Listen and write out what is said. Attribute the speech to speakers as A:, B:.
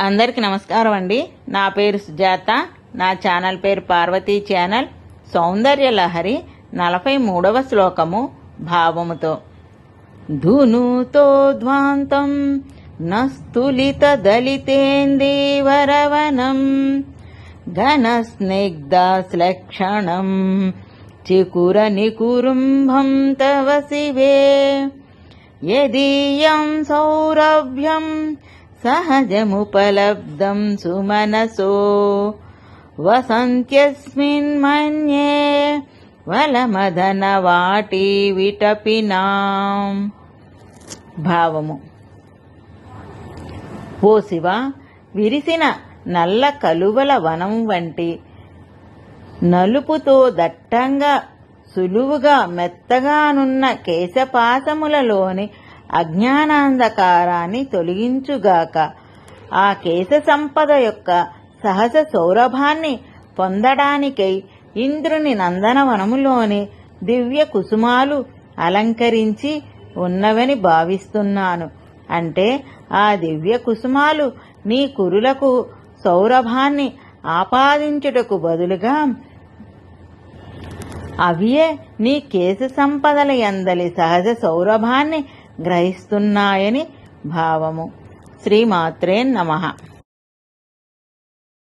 A: అందరికీ నమస్కారం అండి. నా పేరు సుజాత. నా ఛానల్ పేరు పార్వతీ ఛానల్. సౌందర్య లహరి నలభై మూడవ శ్లోకము భావముతో. ధునుతో ధ్వాంతం నస్తులిత దళితేందీవరవనం ఘన స్నిగ్ధ శ్లక్షణం చికుర నికురుంభం తవ శివే. యదీయం సౌరభ్యం సహజముపలబ్ధం సుమనసో. వసంత్యస్మిన్ మన్యే వలమదన వాటి విటపినాం. భావము. ఓ శివ విరిసిన నల్ల కలువల వనం వంటి నలుపుతో దట్టంగా సులువుగా మెత్తగానున్న కేశపాసములలోని అజ్ఞానాంధకారాన్ని తొలగించుగాక ఆ కేశ సంపద యొక్క సహజ సౌరభాన్ని పొందడానికై ఇంద్రుని నందనవనములోని దివ్య కుసుమాలు అలంకరించి ఉన్నవని భావిస్తున్నాను. అంటే ఆ దివ్య కుసుమాలు నీ కురులకు సౌరభాన్ని ఆపాదించుటకు బదులుగా అవియే నీ కేశ సంపదల ఎందలి సహజ సౌరభాన్ని గ్రహిస్తున్నాయని భావము. శ్రీమాత్రే నమః.